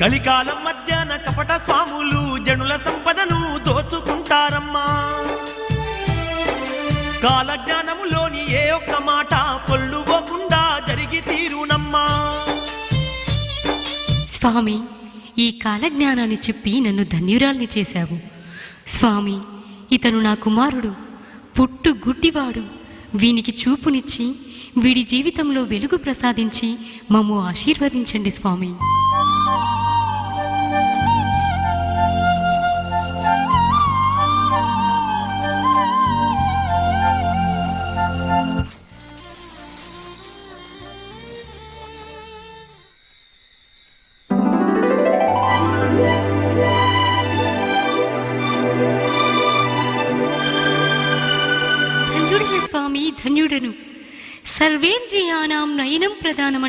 కలికాలం మధ్యాహ్న కపట స్వాములు జనుల సంపదను దోచుకుంటారమ్మా. కాలజ్ఞానములోని ఏ ఒక్క మాట పొల్లుపోకుండా జరిగి తీరునమ్మా. స్వామి ఈ కాలజ్ఞానాన్ని చెప్పి నన్ను ధన్యురాల్ని చేశావు. స్వామి ఇతను నా కుమారుడు పుట్టు గుడ్డివాడు వీనికి చూపునిచ్చి వీడి జీవితంలో వెలుగు ప్రసాదించి మమ్ము ఆశీర్వదించండి స్వామి. ధన్యుడను. స్వామి ధన్యుడను సర్వేంద్రియానాం నయనం ప్రధానమంట